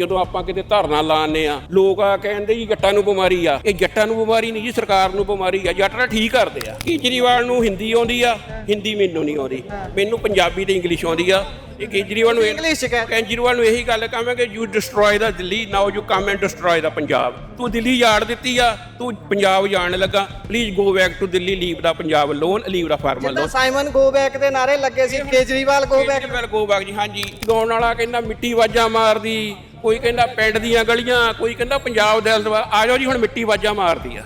ਜਦੋਂ ਆਪਾਂ ਕਿਤੇ ਧਰਨਾ ਲਾਣੇ ਆ ਲੋਕ ਆ ਕਹਿੰਦੇ ਜੀ ਜੱਟਾਂ ਨੂੰ ਬਿਮਾਰੀ ਆ। ਇਹ ਜੱਟਾਂ ਨੂੰ ਬਿਮਾਰੀ ਨਹੀਂ ਜੀ ਸਰਕਾਰ ਨੂੰ ਬਿਮਾਰੀ ਆ। ਜੱਟ ਤਾਂ ਠੀਕ ਕਰਦੇ ਆ। ਕੇਜਰੀਵਾਲ ਨੂੰ ਹਿੰਦੀ ਆਉਂਦੀ ਆ ਹਿੰਦੀ ਮੈਨੂੰ ਨਹੀਂ ਆਉਂਦੀ। ਮੈਨੂੰ ਪੰਜਾਬੀ ਤੇ ਇੰਗਲਿਸ਼ ਆਉਂਦੀ ਆ। ਇਹ ਕੇਜਰੀਵਾਲ ਨੂੰ ਇੰਗਲਿਸ਼ ਕਹਿ ਕੇਜਰੀਵਾਲ ਨੂੰ ਇਹੀ ਗੱਲ ਕਹਾਂਗੇ you destroy the Delhi now you come and destroy the Punjab ਤੂੰ ਦਿੱਲੀ ਯਾੜ ਦਿੱਤੀ ਆ ਤੂੰ ਪੰਜਾਬ ਜਾਣ ਲੱਗਾ। Please go back to Delhi leave the Punjab alone leave the farmer ਜਿੱਦਾਂ ਲੋਨ ਸਾਈਮਨ ਗੋ ਬੈਕ ਦੇ ਨਾਰੇ ਲੱਗੇ ਸੀ Kejriwal go back Kejriwal go back ਜੀ ਹਾਂਜੀ। ਗਾਉਣ ਵਾਲਾ ਕਹਿੰਦਾ ਮਿੱਟੀ ਵਾਜਾ ਮਾਰਦੀ। ਕੋਈ ਕਹਿੰਦਾ ਪਿੰਡ ਦੀਆਂ ਗਲੀਆਂ ਕੋਈ ਕਹਿੰਦਾ ਪੰਜਾਬ ਦੇ ਅਲਦਵਾ ਆ ਜਾਓ ਜੀ ਹੁਣ ਮਿੱਟੀ ਵਾਜਾ ਮਾਰਦੀ ਆ।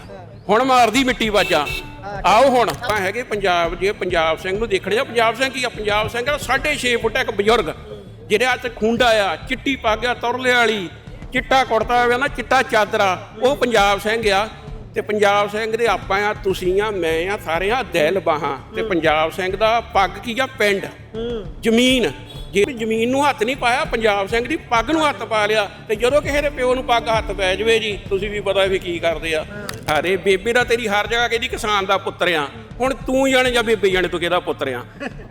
ਹੁਣ ਮਾਰਦੀ ਮਿੱਟੀ ਵਾਜਾ। ਆਓ ਹੁਣ ਆਪਾਂ ਹੈਗੇ ਪੰਜਾਬ ਜੇ ਪੰਜਾਬ ਸਿੰਘ ਨੂੰ ਦੇਖਣੇ ਆ ਪੰਜਾਬ ਸਿੰਘ ਕੀ ਆ? ਪੰਜਾਬ ਸਿੰਘ ਦਾ 6.5 ਫੁੱਟ ਇੱਕ ਬਜ਼ੁਰਗ ਜਿਹੜੇ ਹੱਥ ਖੁੰਡਾ ਆ ਚਿੱਟੀ ਪੱਗ ਆ ਤੁਰਲੇ ਵਾਲੀ ਚਿੱਟਾ ਕੁੜਤਾ ਹੋਵੇ ਨਾ ਚਿੱਟਾ ਚਾਦਰਾ ਉਹ ਪੰਜਾਬ ਸਿੰਘ ਆ। ਤੇ ਪੰਜਾਬ ਸਿੰਘ ਦੇ ਆਪਾਂ ਆ ਤੁਸੀਂ ਆ ਮੈਂ ਆ ਸਾਰੇ ਆ ਦਿਲ ਬਾਹਾਂ। ਤੇ ਪੰਜਾਬ ਸਿੰਘ ਦਾ ਪੱਗ ਕੀ ਆ? ਪਿੰਡ। ਜ਼ਮੀਨ। ਜੇ ਜ਼ਮੀਨ ਨੂੰ ਹੱਥ ਨਹੀਂ ਪਾਇਆ ਪੰਜਾਬ ਸਿੰਘ ਦੀ ਪੱਗ ਨੂੰ ਹੱਥ ਪਾ ਲਿਆ ਤੇ ਜਦੋਂ ਕਿਸੇ ਦੇ ਪਿਓ ਨੂੰ ਪੱਗ ਹੱਥ ਪੈ ਜਵੇ ਜੀ ਤੁਸੀਂ ਵੀ ਪਤਾ ਵੀ ਕੀ ਕਰਦੇ ਆ। ਅਰੇ ਬੇਬੇ ਦਾ ਤੇਰੀ ਹਰ ਜਗ੍ਹਾ ਕਹਿੰਦੀ ਕਿਸਾਨ ਦਾ ਪੁੱਤਰ ਆ। ਹੁਣ ਤੂੰ ਜਾਣੇ ਜਾਂ ਬੇਬੇ ਜਾਣੇ ਤੂੰ ਕਿਹਦਾ ਪੁੱਤਰ ਆ?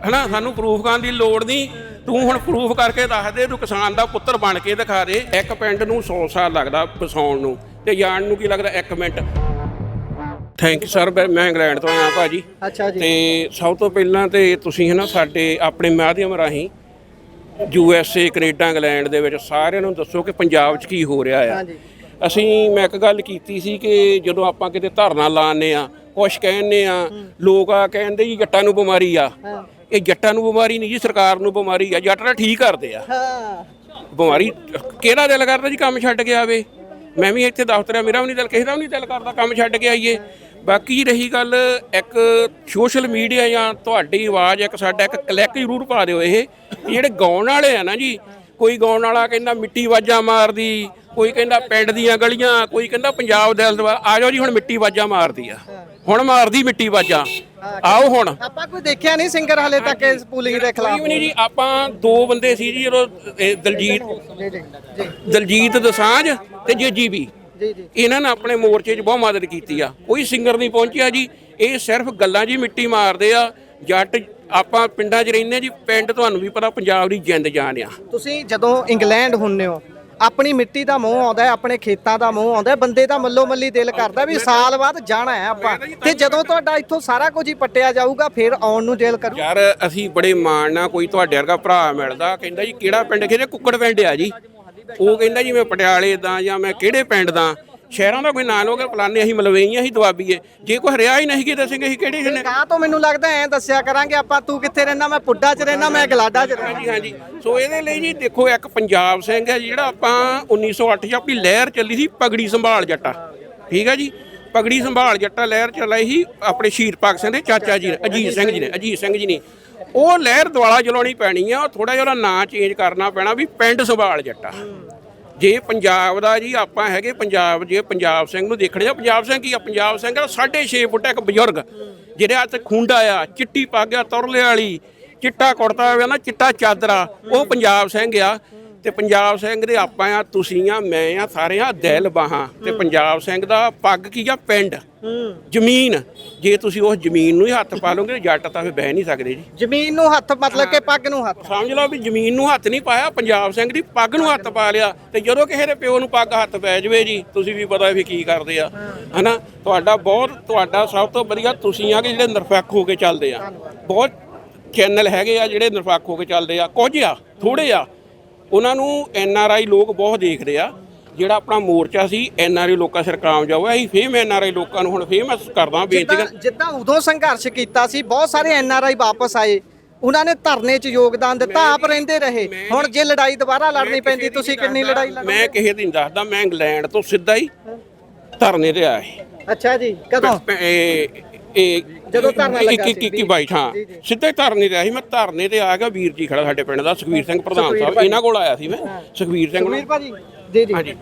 ਹਨਾ ਸਾਨੂੰ ਪ੍ਰੂਫ ਕਰਨ ਦੀ ਲੋੜ ਨਹੀਂ। ਤੂੰ ਹੁਣ ਪ੍ਰੂਫ ਕਰਕੇ ਦੱਸ ਦੇ ਤੂੰ ਕਿਸਾਨ ਦਾ ਪੁੱਤਰ ਬਣ ਕੇ ਦਿਖਾ ਦੇ। ਇੱਕ ਪਿੰਡ ਨੂੰ 100 ਸਾਲ ਲੱਗਦਾ ਵਸਾਉਣ ਨੂੰ ਤੇ ਜਾਣ ਨੂੰ ਕੀ ਲੱਗਦਾ? 1 ਮਿੰਟ। ਥੈਂਕ ਯੂ ਸਰ ਮੈਂ ਇੰਗਲੈਂਡ ਤੋਂ ਆਇਆ ਭਾਜੀ। ਅੱਛਾ ਜੀ। ਤੇ ਸਭ ਤੋਂ ਪਹਿਲਾਂ ਤੇ ਤੁਸੀਂ ਹੈ ਨਾ ਸਾਡੇ ਆਪਣੇ ਮਾਧਿਅਮ ਰਾਹੀਂ U S A Canada England ਦੇ ਵਿੱਚ ਸਾਰਿਆਂ ਨੂੰ ਦੱਸੋ ਕਿ ਪੰਜਾਬ 'ਚ ਕੀ ਹੋ ਰਿਹਾ ਆ। ਅਸੀਂ ਮੈਂ ਇੱਕ ਗੱਲ ਕੀਤੀ ਸੀ ਕਿ ਜਦੋਂ ਆਪਾਂ ਕਿਤੇ ਧਰਨਾ ਲਾਣੇ ਆ ਕੁਛ ਕਹਿੰਦੇ ਆ ਲੋਕ ਆ ਕਹਿੰਦੇ ਜੀ ਜੱਟਾਂ ਨੂੰ ਬਿਮਾਰੀ ਆ। ਇਹ ਜੱਟਾਂ ਨੂੰ ਬਿਮਾਰੀ ਨਹੀਂ ਜੀ ਸਰਕਾਰ ਨੂੰ ਬਿਮਾਰੀ ਆ ਜੱਟ ਤਾਂ ਠੀਕ ਕਰਦੇ ਆ। ਹਾਂ। ਬਿਮਾਰੀ ਕਿਹੜਾ ਦਿਲ ਕਰਦਾ ਜੀ ਕੰਮ ਛੱਡ ਕੇ ਆਵੇ? ਮੈਂ ਵੀ ਇੱਥੇ ਦਫ਼ਤਰ ਆ ਮੇਰਾ ਵੀ ਨਹੀਂ ਦਿਲ ਕਿਸੇ ਦਾ ਵੀ ਨਹੀਂ ਦਿਲ ਕਰਦਾ ਕੰਮ ਛੱਡ ਕੇ ਆਈਏ। ਬਾਕੀ ਰਹੀ ਗੱਲ ਇੱਕ ਸੋਸ਼ਲ ਮੀਡੀਆ ਜਾਂ ਤੁਹਾਡੀ ਆਵਾਜ਼ ਇੱਕ ਸਾਡਾ ਇੱਕ ਕਲਿੱਕ ਜ਼ਰੂਰ ਪਾ ਦਿਓ ਇਹ। ਵੀ ਜਿਹੜੇ ਗਾਉਣ ਵਾਲੇ ਆ ਨਾ ਜੀ ਕੋਈ ਗਾਉਣ ਵਾਲਾ ਕਹਿੰਦਾ ਮਿੱਟੀ ਵਾਜਾ ਮਾਰਦੀ ਕੋਈ ਕਹਿੰਦਾ ਪਿੰਡ ਦੀਆਂ ਗਲੀਆਂ ਕੋਈ ਕਹਿੰਦਾ ਪੰਜਾਬ ਦੇ ਅਲਦਵਾ ਆ ਜਾਓ ਜੀ ਹੁਣ ਮਿੱਟੀ ਵਾਜਾ ਮਾਰਦੀ ਆ। ਹੁਣ ਮਾਰਦੀ ਮਿੱਟੀ ਵਾਜਾ। ਆਓ ਹੁਣ। ਆਪਾਂ ਕੋਈ ਦੇਖਿਆ ਨਹੀਂ ਸਿੰਗਰ ਹਲੇ ਤੱਕ ਇਸ ਪੂਲਿੰਗ ਦੇ ਖਿਲਾਫ ਕੋਈ ਵੀ ਨਹੀਂ ਜੀ ਆਪਾਂ ਦੋ ਬੰਦੇ ਸੀ ਜੀ ਜਦੋਂ ਦਲਜੀਤ ਦਲਜੀਤ ਦਸਾਂਝ ਤੇ ਜੀਜੀਬੀ ਜੀ ਇਹਨਾਂ ਨੇ ਆਪਣੇ ਮੋਰਚੇ 'ਚ ਬਹੁਤ ਮਦਦ ਕੀਤੀ ਆ। ਕੋਈ ਸਿੰਗਰ ਨਹੀਂ ਪਹੁੰਚਿਆ ਜੀ। ਇਹ ਸਿਰਫ ਗੱਲਾਂ ਜੀ ਮਿੱਟੀ ਮਾਰਦੇ ਆ। ਜੱਟ ਆਪਾਂ ਪਿੰਡਾਂ 'ਚ ਰਹਿੰਦੇ ਜੀ। ਪਿੰਡ ਤੁਹਾਨੂੰ ਵੀ ਪਤਾ ਪੰਜਾਬ ਦੀ ਜਿੰਦ ਜਾਨ ਆ। ਤੁਸੀਂ ਜਦੋਂ ਇੰਗਲੈਂਡ ਹੁੰਨੇ ਹੋ ਆਪਣੀ ਮਿੱਟੀ ਦਾ ਮੋਹ ਆਉਂਦਾ ਹੈ ਆਪਣੇ ਖੇਤਾਂ ਦਾ ਮੋਹ ਆਉਂਦਾ ਹੈ ਬੰਦੇ ਦਾ ਮੱਲੋ ਮੱਲੀ ਦਿਲ ਕਰਦਾ ਵੀ ਸਾਲ ਬਾਅਦ ਜਾਣਾ ਹੈ ਆਪਾਂ। ਤੇ ਜਦੋਂ ਤੁਹਾਡਾ ਇੱਥੋਂ ਸਾਰਾ ਕੁਝ ਹੀ ਪੱਟਿਆ ਜਾਊਗਾ ਫਿਰ ਆਉਣ ਨੂੰ ਦਿਲ ਕਰੂ? ਯਾਰ ਅਸੀਂ ਬੜੇ ਮਾਣ ਨਾਲ ਕੋਈ ਤੁਹਾਡੇ ਵਰਗਾ ਭਰਾ ਮਿਲਦਾ। ਕਹਿੰਦਾ ਜੀ ਕਿਹੜਾ ਪਿੰਡ? ਕਹਿੰਦੇ? ਕੁੱਕੜ ਪਿੰਡ ਆ ਜੀ। ਉਹ ਕਹਿੰਦਾ ਜੀ ਮੈਂ ਪਟਿਆਲੇ ਦਾ ਜਾਂ ਮੈਂ ਕਿਹੜੇ ਪਿੰਡ ਦਾ। ਸ਼ਹਿਰਾਂ ਦਾ ਕੋਈ ਨਾਂ ਲੋਗੇ ਫਲਾਣੇ ਅਸੀਂ ਮਲਵਈਆਂ ਅਸੀਂ ਦਵਾਬੀਏ ਜੇ ਕੋਈ ਹਰਿਆ ਹੀ ਨਹੀਂ ਕਿ ਦੱਸਾਂਗੇ ਅਸੀਂ ਕਿਹੜੇ ਨੇ ਕਾ ਤੋਂ ਮੈਨੂੰ ਲੱਗਦਾ ਐ ਦੱਸਿਆ ਕਰਾਂਗੇ ਆਪਾਂ ਤੂੰ ਕਿੱਥੇ ਰਹਿਣਾ ਮੈਂ ਪੁੱਡਾ 'ਚ ਰਹਿਣਾ ਮੈਂ ਗਲਾਡਾ 'ਚ ਰਹਿਣਾ ਹਾਂਜੀ ਹਾਂਜੀ। ਸੋ ਇਹਦੇ ਲਈ ਜੀ ਦੇਖੋ ਇੱਕ ਪੰਜਾਬ ਸਿੰਘ ਹੈ ਜਿਹੜਾ ਆਪਾਂ 1908 ਚ ਆਪਣੀ ਲਹਿਰ ਚੱਲੀ ਸੀ ਪਗੜੀ ਸੰਭਾਲ ਜੱਟਾ। ਠੀਕ ਹੈ ਜੀ? ਪਗੜੀ ਸੰਭਾਲ ਜੱਟਾ ਲਹਿਰ ਚੱਲਾਈ ਸੀ ਆਪਣੇ ਸ਼ਹੀਦ ਭਗਤ ਸਿੰਘ ਦੇ ਚਾਚਾ ਜੀ ਨੇ ਅਜੀਤ ਸਿੰਘ ਜੀ ਨੇ ਅਜੀਤ ਸਿੰਘ ਜੀ ਨੇ। ਉਹ ਲਹਿਰ ਦੁਆਲਾ ਚਲਾਉਣੀ ਪੈਣੀ ਆ ਥੋੜਾ ਜਿਹਾ ਉਹਦਾ ਨਾਂ ਚੇਂਜ ਕਰਨਾ ਪੈਣਾ ਵੀ ਪਿੰਡ ਸੰਭਾਲ ਜੱਟਾ। ਜੇ ਪੰਜਾਬ ਦਾ ਜੀ ਆਪਾਂ ਹੈਗੇ ਪੰਜਾਬ, ਜੇ ਪੰਜਾਬ ਸਿੰਘ ਨੂੰ ਦੇਖਣੇ ਆ ਪੰਜਾਬ ਸਿੰਘ ਕੀ ਆ? ਪੰਜਾਬ ਸਿੰਘ ਦਾ 6.5 ਫੁੱਟ ਇੱਕ ਬਜ਼ੁਰਗ ਜਿਹੜੇ ਹੱਥ ਖੁੰਡਾ ਆ ਚਿੱਟੀ ਪੱਗ ਆ, ਤੁਰਲੇ ਵਾਲੀ, ਚਿੱਟਾ ਕੁੜਤਾ ਹੋਵੇ ਨਾ, ਚਿੱਟਾ ਚਾਦਰਾ, ਉਹ ਪੰਜਾਬ ਸਿੰਘ ਆ। ਤੇ ਪੰਜਾਬ ਸਿੰਘ ਦੇ ਆਪਾਂ ਆ ਤੁਸੀਂ ਆ ਮੈਂ ਆ ਸਾਰੇ ਆ ਦਿਲ ਬਾਹਾਂ। ਤੇ ਪੰਜਾਬ ਸਿੰਘ ਦਾ ਪੱਗ ਕੀ ਆ? ਪਿੰਡ। ਜ਼ਮੀਨ। ਜੇ ਤੁਸੀਂ ਉਸ ਜ਼ਮੀਨ ਨੂੰ ਹੀ ਹੱਥ ਪਾ ਲਓਗੇ ਜੱਟ ਤਾਂ ਫਿਰ ਬਹਿ ਨਹੀਂ ਸਕਦੇ ਜੀ। ਜ਼ਮੀਨ ਨੂੰ ਹੱਥ ਮਤਲਬ ਕਿ ਪੱਗ ਨੂੰ ਹੱਥ। ਸਮਝ ਲਓ ਵੀ ਜ਼ਮੀਨ ਨੂੰ ਹੱਥ ਨਹੀਂ ਪਾਇਆ ਪੰਜਾਬ ਸਿੰਘ ਦੀ ਪੱਗ ਨੂੰ ਹੱਥ ਪਾ ਲਿਆ। ਤੇ ਜਦੋਂ ਕਿਸੇ ਦੇ ਪਿਓ ਨੂੰ ਪੱਗ ਹੱਥ ਪੈ ਜਵੇ ਜੀ ਤੁਸੀਂ ਵੀ ਪਤਾ ਵੀ ਕੀ ਕਰਦੇ ਆ। ਹਨਾ? ਤੁਹਾਡਾ ਬਹੁਤ ਤੁਹਾਡਾ ਸਭ ਤੋਂ ਵਧੀਆ ਤੁਸੀਂ ਆ ਕਿ ਜਿਹੜੇ ਨਿਰਪੱਖ ਹੋ ਕੇ ਚੱਲਦੇ ਆ। ਬਹੁਤ ਚੈਨਲ ਹੈਗੇ ਆ ਜਿਹੜੇ ਨਿਰਪੱਖ ਹੋ ਕੇ ਚੱਲਦੇ ਆ। ਕੁਝ ਆ ਥੋੜੇ ਆ ਉਹਨਾਂ ਨੂੰ ਐਨ ਆਰ ਆਈ ਲੋਕ ਬਹੁਤ ਦੇਖਦੇ ਆ। ਜਿਹੜਾ ਆਪਣਾ ਮੋਰਚਾ ਸੀ ਐਨ ਆਰ ਆਈ ਲੋਕਾਂ ਸਿਰ ਕਾਮਯਾਬ ਹੋਇਆ। ਅਸੀਂ ਫੇਮ ਐਨ ਆਰ ਆਈ ਲੋਕਾਂ ਨੂੰ ਹੁਣ ਫੇਮਸ ਕਰਦਾ ਬੇਨਤੀ ਜਿੱਦਾਂ ਕਰ ਜਿੱਦਾਂ ਉਦੋਂ ਸੰਘਰਸ਼ ਕੀਤਾ ਸੀ ਬਹੁਤ ਸਾਰੇ ਐਨ ਆਰ ਆਈ ਵਾਪਸ ਆਏ। ਉਹਨਾਂ ਨੇ ਧਰਨੇ 'ਚ ਯੋਗਦਾਨ ਦਿੱਤਾ ਆਪ ਰਹਿੰਦੇ ਰਹੇ। ਹੁਣ ਜੇ ਲੜਾਈ ਦੁਬਾਰਾ ਲੜਨੀ ਪੈਂਦੀ ਤੁਸੀਂ ਕਿੰਨੀ ਲੜਾਈ ਲੜੋਗੇ? ਮੈਂ ਕਿਸੇ ਦੀ ਨਹੀਂ ਦੱਸਦਾ ਮੈਂ ਇੰਗਲੈਂਡ ਤੋਂ ਸਿੱਧਾ ਹੀ ਧਰਨੇ ਤੇ ਆਇਆ ਸੀ। ਅੱਛਾ ਜੀ ਕਦੋਂ? ਇਹ ਇਹ ਜਦੋਂ ਧਰਨਾ ਲੱਗਾ ਸੀ, ਇੱਕ- ਜੀ, ਬਾਈ ਹਾਂ। ਜੀ, ਜੀ। ਸਿੱਧੇ ਧਰਨੇ ਤੇ ਆਇਆ ਸੀ ਮੈਂ ਧਰਨੇ ਤੇ ਆ ਗਿਆ ਵੀਰ ਜੀ ਖੜਾ ਸਾਡੇ ਪਿੰਡ ਦਾ ਸੁਖਵੀਰ ਸਿੰਘ ਪ੍ਰਧਾਨ ਸਾਹਿਬ। ਇਹਨਾਂ ਕੋਲ ਆਇਆ ਸੀ ਮੈਂ ਸੁਖਵੀਰ ਸਿੰਘ ਸੁਖਵੀਰ ਭਾਜੀ। ਜੀ ਜੀ। ਹਾਂਜੀ।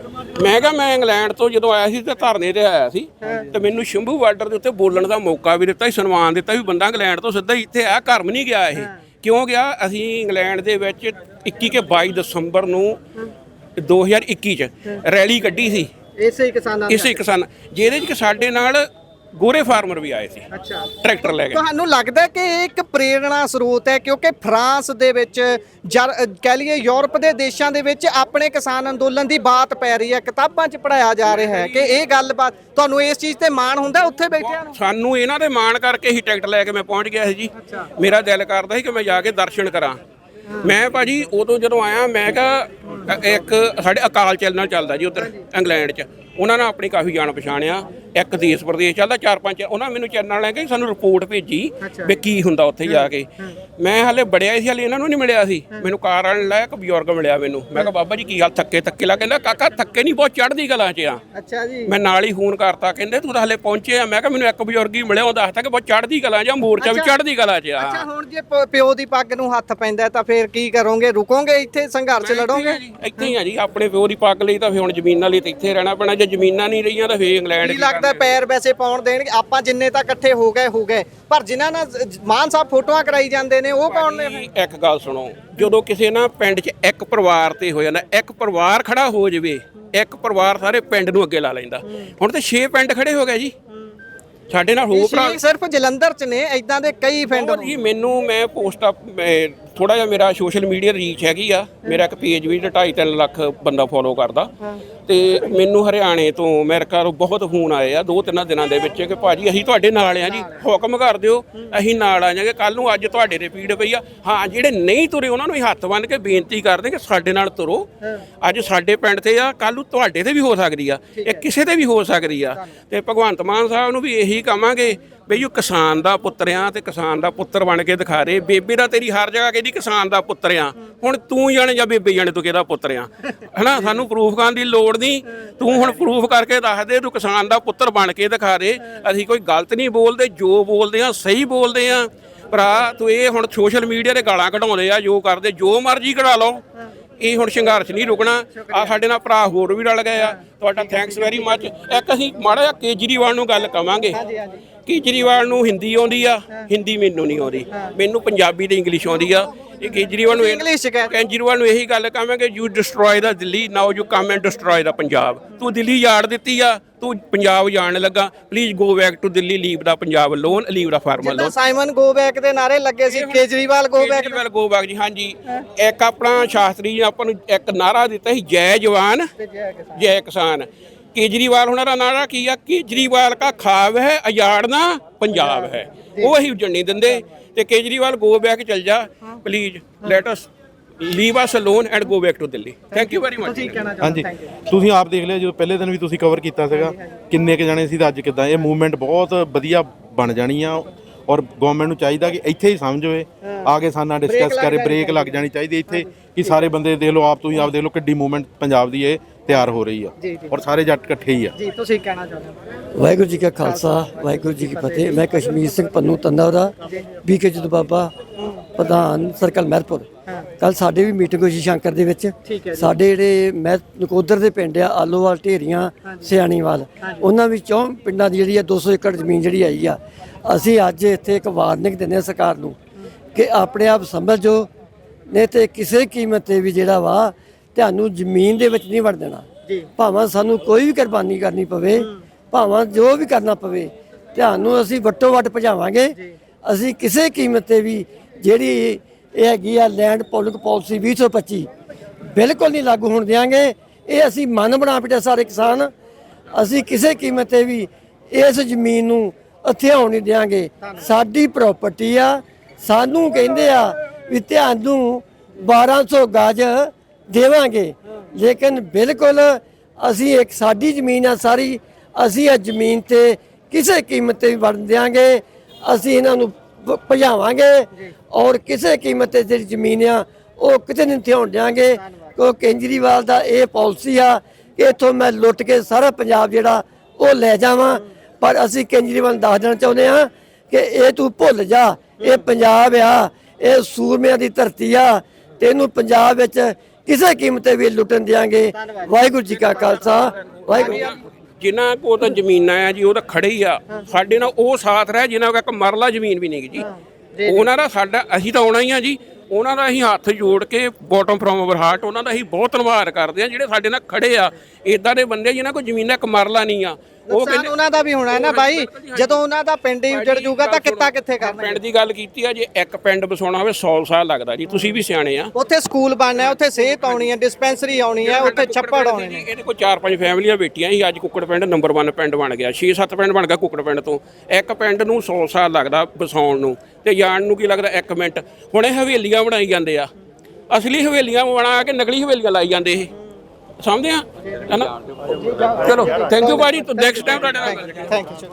ਮੈਂ ਕਿਹਾ ਮੈਂ ਇੰਗਲੈਂਡ ਤੋਂ ਜਦੋਂ ਆਇਆ ਸੀ ਤੇ ਧਰਨੇ ਤੇ ਆਇਆ ਸੀ ਤੇ ਮੈਨੂੰ ਸ਼ੰਭੂ ਬਾਰਡਰ ਦੇ ਉੱਤੇ ਬੋਲਣ ਦਾ ਮੌਕਾ ਵੀ ਦਿੱਤਾ ਸੀ ਸਨਮਾਨ ਦਿੱਤਾ ਵੀ ਬੰਦਾ ਇੰਗਲੈਂਡ ਤੋਂ ਸਿੱਧਾ ਇੱਥੇ ਆਇਆ ਘਰ ਨਹੀਂ ਗਿਆ ਇਹ। ਕਿਉਂ ਗਿਆ? ਅਸੀਂ ਇੰਗਲੈਂਡ ਦੇ ਵਿੱਚ 21 ਕੇ 22 ਦਸੰਬਰ ਨੂੰ 2021 ਚ ਰੈਲੀ ਕੱਢੀ ਸੀ। ਇਸੇ ਕਿਸਾਨਾਂ ਇਸੇ ਕਿਸਾਨ ਜਿਹਦੇ ਚ ਕਿ ਸਾਡੇ ਨਾਲ ਗੋਰੇ ਫਾਰਮਰ ਵੀ ਆਏ ਸੀ। ਅੱਛਾ। ਟਰੈਕਟਰ ਲੈ ਕੇ। ਤੁਹਾਨੂੰ ਲੱਗਦਾ ਕਿ ਇਹ ਇੱਕ ਪ੍ਰੇਰਣਾ ਸਰੋਤ ਹੈ ਕਿਉਂਕਿ ਫਰਾਂਸ ਦੇ ਵਿੱਚ ਜਰ- ਅ, ਕਹਿ ਲਈਏ ਯੂਰਪ ਦੇ ਦੇਸ਼ਾਂ ਦੇ ਵਿੱਚ ਆਪਣੇ ਕਿਸਾਨ ਅੰਦੋਲਨ ਦੀ ਬਾਤ ਪੈ ਰਹੀ ਹੈ ਕਿਤਾਬਾਂ 'ਚ ਪੜਾਇਆ ਜਾ ਰਿਹਾ ਹੈ ਕਿ ਇਹ ਗੱਲਬਾਤ ਤੁਹਾਨੂੰ ਇਸ ਚੀਜ਼ ਤੇ ਮਾਣ ਹੁੰਦਾ ਉੱਥੇ ਬੈਠਿਆਂ ਨੂੰ? ਸਾਨੂੰ ਇਹਨਾਂ ਦੇ ਮਾਣ ਕਰਕੇ ਹੀ ਟਿਕਟ ਲੈ ਕੇ ਮੈਂ ਪਹੁੰਚ ਗਿਆ ਸੀ ਜੀ। ਮੇਰਾ ਦਿਲ ਕਰਦਾ ਸੀ ਕਿ ਮੈਂ ਜਾ ਕੇ ਦਰਸ਼ਨ ਕਰਾਂ। ਮੈਂ ਭਾਜੀ ਉਦੋਂ ਜਦੋਂ ਆਇਆ ਮੈਂ ਕਿਹਾ ਅ- ਇੱਕ ਸਾਡੇ ਅਕਾਲ ਚੈਨਲ ਚੱਲਦਾ ਜੀ ਉਧਰ ਇੰਗਲੈਂਡ 'ਚ। ਉਹਨਾਂ ਨੇ ਆਪਣੀ ਕਾਫੀ ਜਾਣ ਪਛਾਣਿਆ ਇੱਕ ਦੇਸ਼ ਪ੍ਰਦੇਸ਼ ਚੱਲਦਾ ਚਾਰ ਪੰਜ ਉਹਨਾਂ ਮੈਨੂੰ ਚੈਨਲ ਲੈ ਕੇ ਸਾਨੂੰ ਰਿਪੋਰਟ ਭੇਜੀ ਵੀ ਕੀ ਹੁੰਦਾ ਉੱਥੇ ਜਾ ਕੇ। ਮੈਂ ਹਾਲੇ ਬੜਿਆ ਸੀ ਹਾਲੇ ਇਹਨਾਂ ਨੂੰ ਨਹੀਂ ਮਿਲਿਆ ਸੀ। ਮੈਨੂੰ ਕਾਰ ਵਾਲੇ ਲਾਇਆ ਇੱਕ ਬਜ਼ੁਰਗ ਮਿਲਿਆ ਮੈਨੂੰ। ਮੈਂ ਕਿਹਾ ਬਾਬਾ ਜੀ ਕੀ ਹਾਲ ਥੱਕੇ ਥੱਕੇ ਲਾ? ਕਹਿੰਦਾ ਕਾਕਾ ਥੱਕੇ ਨਹੀਂ ਬਹੁਤ ਚੜ੍ਹਦੀ ਕਲਾ 'ਚ ਆ। ਅੱਛਾ ਜੀ। ਮੈਂ ਨਾਲ ਹੀ ਫੋਨ ਕਰਤਾ ਕਹਿੰਦੇ ਤੂੰ ਤਾਂ ਹਲੇ ਪਹੁੰਚੇ ਆ। ਮੈਂ ਕਿਹਾ ਮੈਨੂੰ ਇੱਕ ਬਜ਼ੁਰਗ ਹੀ ਮਿਲਿਆ ਉਹ ਦੱਸਦਾ ਕਿ ਬਹੁਤ ਚੜ੍ਹਦੀ ਕਲਾ ਜਾਂ ਮੋਰਚਾ ਵੀ ਚੜ੍ਹਦੀ ਕਲਾ 'ਚ ਆ। ਅੱਛਾ ਹੁਣ ਜੇ ਪਿਓ ਦੀ ਪੱਗ ਨੂੰ ਹੱਥ ਪੈਂਦਾ ਤਾਂ ਫਿਰ ਕੀ ਕਰੋਗੇ? ਰੁਕੋਗੇ ਇੱਥੇ ਸੰਘਰਸ਼ ਲੜੋਗੇ? ਇੱਥੇ ਹੀ ਆ ਜੀ। ਆਪਣੇ ਪਿਓ ਦੀ ਪੱਗ ਲਈ ਤਾਂ ਫਿਰ ਹੁਣ ਜ਼ਮੀਨਾਂ ਲਈ ਤਾਂ ਇੱਥੇ ਰਹਿਣਾ ਪੈਣਾ ਜੇ ਜ਼ਮੀਨਾਂ ਨਹੀਂ ਰਹੀਆਂ ਤਾਂ ਫਿਰ ਇੰਗਲੈਂਡ ਕੀ ਲੱਗਦਾ ਪੈਰ ਵੈਸੇ ਪਾਉਣ ਦੇਣਗੇ। ਆਪਾਂ ਜਿੰਨੇ ਤਾਂ ਇਕੱਠੇ ਹੋ ਗਏ ਹੋ ਗਏ। ਪਰ ਜਿਨ੍ਹਾਂ ਨਾਲ ਮਾਨ ਸਾਹਿਬ ਫੋਟੋਆਂ ਕਰਾਈ ਜਾਂਦੇ ਨੇ ਉਹ ਕੌਣ ਨੇ? ਇੱਕ ਗੱਲ ਸੁਣੋ। ਜਦੋਂ ਕਿਸੇ ਨਾ ਪਿੰਡ 'ਚ ਇੱਕ ਪਰਿਵਾਰ ਤੇ ਹੋ ਜਾਂਦਾ ਇੱਕ ਪਰਿਵਾਰ ਖੜਾ ਹੋ ਜਾਵੇ ਇੱਕ ਪਰਿਵਾਰ ਸਾਰੇ ਪਿੰਡ ਨੂੰ ਅੱਗੇ ਲਾ ਲੈਂਦਾ। ਹੁਣ ਤੇ 6 ਪਿੰਡ ਖੜੇ ਹੋ ਗਏ ਜੀ। ਸਾਡੇ ਨਾਲ ਹੋ ਭਰਾ ਸਿਰਫ ਜਲੰਧਰ ਚ ਨੇ ਐਦਾਂ ਦੇ ਕਈ ਪਿੰਡ ਹੋਰ ਜੀ ਮੈਨੂੰ ਮੈਂ ਪੋਸਟ ਥੋੜਾ ਜਿਹਾ ਮੇਰਾ ਸੋਸ਼ਲ ਮੀਡੀਆ ਰੀਚ ਹੈਗੀ ਆ। ਮੇਰਾ ਇੱਕ ਪੇਜ ਵੀ 2.5 ਲੱਖ ਬੰਦਾ ਫੋਲੋ ਕਰਦਾ। ਤੇ ਮੈਨੂੰ ਹਰਿਆਣੇ ਤੋਂ ਅਮਰੀਕਾ ਤੋਂ ਬਹੁਤ ਫੋਨ ਆਏ ਆ ਦੋ ਤਿੰਨ ਦਿਨਾਂ ਦੇ ਵਿੱਚ ਕਿ ਭਾਜੀ ਅਸੀਂ ਤੁਹਾਡੇ ਨਾਲ ਆ ਜੀ ਹੁਕਮ ਕਰ ਦਿਓ ਅਸੀਂ ਨਾਲ ਆ ਜਾਾਂਗੇ ਕੱਲ ਨੂੰ ਅੱਜ ਤੁਹਾਡੇ ਤੇ ਪੀੜ ਪਈ ਆ। ਹਾਂ ਜਿਹੜੇ ਨਹੀਂ ਤੁਰੇ ਉਹਨਾਂ ਨੂੰ ਹੱਥ ਬੰਨ ਕੇ ਬੇਨਤੀ ਕਰਦੇ ਕਿ ਸਾਡੇ ਨਾਲ ਤੁਰੋ। ਅੱਜ ਸਾਡੇ ਪਿੰਡ ਤੇ ਆ ਕੱਲ ਨੂੰ ਤੁਹਾਡੇ ਤੇ ਵੀ ਹੋ ਸਕਦੀ ਆ। ਇਹ ਕਿਸੇ ਤੇ ਵੀ ਹੋ ਸਕਦੀ ਆ। ਤੇ ਭਗਵੰਤ ਮਾਨ ਸਾਹਿਬ ਨੂੰ ਵੀ ਇਹੀ ਕਵਾਂਗੇ ਬਈ ਉਹ ਕਿਸਾਨ ਦਾ ਪੁੱਤਰ ਆ ਤੇ ਕਿਸਾਨ ਦਾ ਪੁੱਤਰ ਬਣ ਕੇ ਦਿਖਾ ਰਹੇ ਬੇਬੇ ਦਾ ਤੇਰੀ ਹਰ ਜਗ੍ਹਾ ਕਹਿੰਦੀ ਕਿਸਾਨ ਦਾ ਪੁੱਤਰ ਆ। ਹੁਣ ਤੂੰ ਜਾਣੇ ਜਾਂ ਬੇਬੇ ਜਾਣੇ ਤੂੰ ਕਿਹਦਾ ਪੁੱਤਰ ਆ? ਹਨਾ, ਸਾਨੂੰ ਪ੍ਰੂਫ ਕਰਨ ਦੀ ਲੋੜ ਨਹੀਂ। ਤੂੰ ਹੁਣ ਪ੍ਰੂਫ ਕਰਕੇ ਦੱਸ ਦੇ, ਤੂੰ ਕਿਸਾਨ ਦਾ ਪੁੱਤਰ ਬਣ ਕੇ ਦਿਖਾ ਰੇ ਅਸੀਂ ਕੋਈ ਗਲਤ ਨਹੀਂ ਬੋਲਦੇ, ਜੋ ਬੋਲਦੇ ਆ, ਸਹੀ ਬੋਲਦੇ ਆ। ਭਰਾ, ਤੂੰ ਇਹ ਹੁਣ ਸੋਸ਼ਲ ਮੀਡੀਆ ਤੇ ਗਾਲਾਂ ਕਢਾਉਂਦੇ ਆ, ਜੋ ਕਰਦੇ, ਜੋ ਮਰਜ਼ੀ ਕਢਾ ਲਓ। ਇਹ ਹੁਣ ਸੰਘਰਸ਼ ਨਹੀਂ ਰੁਕਣਾ। ਆ ਸਾਡੇ ਨਾਲ ਭਰਾ ਹੋਰ ਵੀ ਰਲ ਗਏ ਆ। ਤੁਹਾਡਾ ਥੈਂਕਸ ਵੈਰੀ ਮੱਚ ਇੱਕ ਅਸੀਂ ਮਾੜਾ ਜਿਹਾ ਕੇਜਰੀਵਾਲ ਨੂੰ ਗੱਲ ਕਵਾਂਗੇ। ਕੇਜਰੀਵਾਲ ਨੂੰ ਹਿੰਦੀ ਆਉਂਦੀ ਆ ਹਿੰਦੀ ਮੈਨੂੰ ਨਹੀਂ ਆਉਂਦੀ। ਮੈਨੂੰ ਪੰਜਾਬੀ ਤੇ ਇੰਗਲਿਸ਼ ਆਉਂਦੀ ਆ। ਇਹ ਕੇਜਰੀਵਾਲ ਨੂੰ ਇੰਗਲਿਸ਼ ਚ ਕਹਿ ਕੇਜਰੀਵਾਲ ਨੂੰ ਇਹੀ ਗੱਲ ਕਹਾਂਗੇ you destroy the Delhi now you come and destroy the Punjab ਤੂੰ ਦਿੱਲੀ ਯਾੜ ਦਿੱਤੀ ਆ ਤੂੰ ਪੰਜਾਬ ਜਾਣ ਲੱਗਾ। Please go back to Delhi leave the Punjab alone leave the farmer ਜਿੱਦਾਂ ਲੋਨ ਸਾਈਮਨ ਗੋ ਬੈਕ ਦੇ ਨਾਰੇ ਲੱਗੇ ਸੀ Kejriwal go back Kejriwal go back ਜੀ ਹਾਂਜੀ। ਇੱਕ ਆਪਣਾ ਸ਼ਾਸਤਰੀ ਜੀ ਆਪਾਂ ਨੂੰ ਇੱਕ ਨਾਰਾ ਦਿੱਤਾ ਸੀ ਜੈ ਜਵਾਨ ਜੈ ਕਿਸਾਨ। ਕੇਜਰੀਵਾਲ ਹੁਣਾਂ ਦਾ ਨਾਰਾ ਕੀ ਆ? ਕੇਜਰੀਵਾਲ ਕਾ ਖਾਬ ਹੈ ਅਜਾੜਨਾ ਪੰਜਾਬ ਹੈ। ਉਹ ਅਸੀਂ ਉੱਜਣ ਨਹੀਂ ਦਿੰਦੇ। ਤੇ ਕੇਜਰੀਵਾਲ ਗੋ ਬੈਕ ਚਲ ਜਾ। Please let us leave us alone and go back to Delhi thank you very much ਤੁਸੀਂ ਕਹਿਣਾ ਹਾਂਜੀ। ਚਾਹੁੰਦੇ ਥੈਂਕ ਯੂ ਤੁਸੀਂ ਆਪ ਦੇਖ ਲਿਆ ਜਦੋਂ ਪਹਿਲੇ ਦਿਨ ਵੀ ਤੁਸੀਂ ਕਵਰ ਕੀਤਾ ਸੀਗਾ ਕਿੰਨੇ ਕ ਜਾਣੇ ਸੀ ਤੇ ਅੱਜ ਕਿਦਾਂ? ਇਹ ਮੂਵਮੈਂਟ ਬਹੁਤ ਵਧੀਆ ਬਣ ਜਾਣੀ ਆ ਔਰ ਗਵਰਨਮੈਂਟ ਨੂੰ ਚਾਹੀਦਾ ਕਿ ਇੱਥੇ ਹੀ ਸਮਝਵੇ ਆ ਕੇ ਸਾਨਾ ਡਿਸਕਸ ਕਰੇ ਬ੍ਰੇਕ ਲੱਗ ਜਾਣੀ ਚਾਹੀਦੀ ਇੱਥੇ ਕਿ ਸਾਰੇ ਬੰਦੇ ਦੇਖ ਲਓ ਆਪ ਤੁਸੀਂ ਆਪ ਦੇਖ ਲਓ ਕਿੱਡੀ ਮੂਵਮੈਂਟ ਪੰਜਾਬ ਦੀ ਇਹ ਤਿਆਰ ਹੋ ਰਹੀ ਆ ਜੀ, ਜੀ। ਔਰ ਸਾਰੇ ਜੱਟ ਇਕੱਠੇ ਹੀ ਆ। ਜੀ ਤੁਸੀਂ ਕਹਿਣਾ ਚਾਹੁੰਦੇ ਹੋ? ਵਾਹਿਗੁਰੂ ਜੀ ਕਾ ਖਾਲਸਾ ਵਾਹਿਗੁਰੂ ਜੀ ਕੀ ਫਤਿਹ। ਮੈਂ ਕਸ਼ਮੀਰ ਸਿੰਘ ਪੰਨੂ ਤੰਦਾਵਰਾ ਬੀਕੇ ਜਦ ਬਾਬਾ ਪ੍ਰਧਾਨ ਸਰਕਲ ਮਹਿਰਪੁਰ। ਕੱਲ ਸਾਡੇ ਵੀ ਮੀਟਿੰਗ ਹੋਈ ਸੀ ਸ਼ੰਕਰ ਦੇ ਵਿੱਚ। ਸਾਡੇ ਜਿਹੜੇ ਮੈਂ ਨਕੋਦਰ ਦੇ ਪਿੰਡ ਆ ਆਲੋਵਾਲ ਢੇਰੀਆਂ ਸਿਆਣੀਵਾਲ। ਉਹਨਾਂ ਵਿੱਚੋਂ ਪਿੰਡਾਂ ਦੀ ਜਿਹੜੀ ਆ 200 ਏਕੜ ਜ਼ਮੀਨ ਜਿਹੜੀ ਆਈ ਆ ਅਸੀਂ ਅੱਜ ਇੱਥੇ ਇੱਕ ਵਾਰਨਿੰਗ ਦਿੰਦੇ ਹਾਂ ਸਰਕਾਰ ਨੂੰ ਕਿ ਆਪਣੇ ਆਪ ਸਮਝੋ ਨਹੀਂ ਤੇ ਕਿਸੇ ਕੀਮਤ ਤੇ ਵੀ ਜਿਹੜਾ ਵਾ ਤੁਹਾਨੂੰ ਜ਼ਮੀਨ ਦੇ ਵਿੱਚ ਨਹੀਂ ਵੜ ਦੇਣਾ। ਜੀ। ਭਾਵੇਂ ਸਾਨੂੰ ਕੋਈ ਵੀ ਕੁਰਬਾਨੀ ਕਰਨੀ ਪਵੇ ਭਾਵੇਂ ਜੋ ਵੀ ਕਰਨਾ ਪਵੇ ਤੁਹਾਨੂੰ ਅਸੀਂ ਵੱਟੋ ਵੱਟ ਭਜਾਵਾਂਗੇ। ਅਸੀਂ ਕਿਸੇ ਕੀਮਤ ਤੇ ਵੀ ਜਿਹੜੀ ਇਹ ਹੈਗੀ ਆ ਲੈਂਡ ਪੋਲਿਕ ਪਾਲਿਸੀ 2025 ਬਿਲਕੁਲ ਨਹੀਂ ਲਾਗੂ ਹੋਣ ਦਿਆਂਗੇ। ਇਹ ਅਸੀਂ ਮਨ ਬਣਾ ਬਿਟੇ ਸਾਰੇ ਕਿਸਾਨ। ਅਸੀਂ ਕਿਸੇ ਕੀਮਤ ਤੇ ਵੀ ਇਸ ਜ਼ਮੀਨ ਨੂੰ ਹਥਿਆਉਣ ਨਹੀਂ ਦਿਆਂਗੇ। ਸਾਡੀ ਪ੍ਰਾਪਰਟੀ ਆ ਸਾਨੂੰ ਕਹਿੰਦੇ ਆ ਵੀ ਤੁਹਾਨੂੰ 1200 ਗਜ ਦੇਵਾਂਗੇ। ਲੇਕਿਨ ਬਿਲਕੁਲ ਅਸੀਂ ਇੱਕ ਸਾਡੀ ਜ਼ਮੀਨ ਆ ਸਾਰੀ, ਅਸੀਂ ਇਹ ਜ਼ਮੀਨ ਤੇ ਕਿਸੇ ਕੀਮਤ ਤੇ ਵੰਡ ਦਿਆਂਗੇ। ਅਸੀਂ ਇਹਨਾਂ ਨੂੰ ਭਜਾਵਾਂਗੇ ਔਰ ਕਿਸੇ ਕੀਮਤ ਤੇ ਜਿਹੜੀ ਜ਼ਮੀਨ ਆ, ਉਹ ਕਿਤੇ ਨਹੀਂ ਥਿਆਉਣ ਦਿਆਂਗੇ। ਕਿਉਂ ਕੇਜਰੀਵਾਲ ਦਾ ਇਹ ਪਾਲਿਸੀ ਆ ਕਿ ਇਥੋਂ ਮੈਂ ਲੁੱਟ ਕੇ ਸਾਰਾ ਪੰਜਾਬ ਜਿਹੜਾ, ਉਹ ਲੈ ਜਾਵਾਂ। ਪਰ ਅਸੀਂ ਕੇਜਰੀਵਾਲ ਨੂੰ ਦੱਸ ਦੇਣਾ ਚਾਹੁੰਦੇ ਆ ਕਿ ਇਹ ਤੂੰ ਭੁੱਲ ਜਾ। ਇਹ ਪੰਜਾਬ ਆ, ਇਹ ਸੂਰਮਿਆਂ ਦੀ ਧਰਤੀ ਆ। ਤੇ ਇਹਨੂੰ ਪੰਜਾਬ ਵਿੱਚ ਕਿਸੇ ਕੀਮਤ ਤੇ ਵੀ ਲੁੱਟਣ ਦਿਆਂਗੇ। ਵਾਹਿਗੁਰੂ ਜੀ ਕਾ ਖਾਲਸਾ। ਵਾਹਿਗੁਰੂ ਜਿਨ੍ਹਾਂ ਕੋਲ ਤਾਂ ਜ਼ਮੀਨਾਂ ਆ ਜੀ ਉਹ ਤਾਂ ਖੜੇ ਹੀ ਆ। ਸਾਡੇ ਨਾਲ ਉਹ ਸਾਥ ਰਹਿ ਜਿਨ੍ਹਾਂ ਕੋਲ ਇੱਕ ਮਰਲਾ ਜ਼ਮੀਨ ਵੀ ਨਹੀਂ ਜੀ। ਉਹਨਾਂ ਦਾ ਸਾਡਾ ਅਸੀਂ ਤਾਂ ਆਉਣਾ ਹੀ ਆ ਜੀ। ਉਹਨਾਂ ਦਾ ਅਸੀਂ ਹੱਥ ਜੋੜ ਕੇ ਬੋਟਮ ਫਰੋਮ ਅਵਰ ਹਾਰਟ ਉਹਨਾਂ ਦਾ ਅਸੀਂ ਬਹੁਤ ਧੰਨਵਾਦ ਕਰਦੇ ਆ ਜਿਹੜੇ ਸਾਡੇ ਨਾਲ ਖੜੇ ਆ। ਇਦਾਂ ਦੇ ਬੰਦੇ ਜਿਨ੍ਹਾਂ ਕੋਲ ਜ਼ਮੀਨਾਂ ਇੱਕ ਮਰਲਾ ਨਹੀਂ ਆ। ਉਹ ਨੁਕਸਾਨ ਉਹਨਾਂ ਦਾ ਵੀ ਹੋਣਾ ਹੈ ਨਾ ਬਾਈ। ਜਦੋਂ ਉਹਨਾਂ ਦਾ ਪਿੰਡ ਹੀ ਉਜੜ ਜਾਊਗਾ ਤਾਂ ਕਿੱਤਾ ਕਿੱਥੇ ਕਰਨਾ ਪਿੰਡ ਦੀ ਗੱਲ ਕੀਤੀ ਆ ਜੇ ਇੱਕ ਪਿੰਡ ਵਸਾਉਣਾ ਹੋਵੇ 100 ਸਾਲ ਲੱਗਦਾ ਜੀ। ਤੁਸੀਂ ਵੀ ਸਿਆਣੇ ਆ। ਉੱਥੇ ਸਕੂਲ ਬਣਨਾ ਹੈ ਉੱਥੇ ਸਿਹਤ ਆਉਣੀ ਹੈ ਡਿਸਪੈਂਸਰੀ ਆਉਣੀ ਹੈ ਉੱਥੇ ਛੱਪੜ ਆਉਣੇ ਨੇ। ਇਹਦੇ ਕੋਲ ਚਾਰ ਪੰਜ ਫੈਮਲੀਆਂ ਬੈਠੀਆਂ ਸੀ ਅੱਜ ਕੁੱਕੜ ਪਿੰਡ ਨੰਬਰ 1 ਪਿੰਡ ਬਣ ਗਿਆ। 6-7 ਪਿੰਡ ਬਣ ਗਿਆ ਕੁੱਕੜ ਪਿੰਡ ਤੋਂ। ਇੱਕ ਪਿੰਡ ਨੂੰ 100 ਸਾਲ ਲੱਗਦਾ ਵਸਾਉਣ ਨੂੰ। ਤੇ ਜਾਣ ਨੂੰ ਕੀ ਲੱਗਦਾ? 1 ਮਿੰਟ। ਹੁਣ ਇਹ ਹਵੇਲੀਆਂ ਬਣਾਈ ਜਾਂਦੇ ਆ। ਅਸਲੀ ਹਵੇਲੀਆਂ ਬਣਾ ਕੇ ਨਕਲੀ ਹਵੇਲੀਆਂ ਲਾਈ ਜਾਂਦੇ ਇਹ। ਸਮਝਦੇ ਆ? ਹੈਨਾ ਚਲੋ ਥੈਂਕ ਯੂ ਬਾਜੀ ਨੈਕਸਟ ਟਾਈਮ ਤੁਹਾਡੇ ਨਾਲ ਥੈਂਕ ਯੂ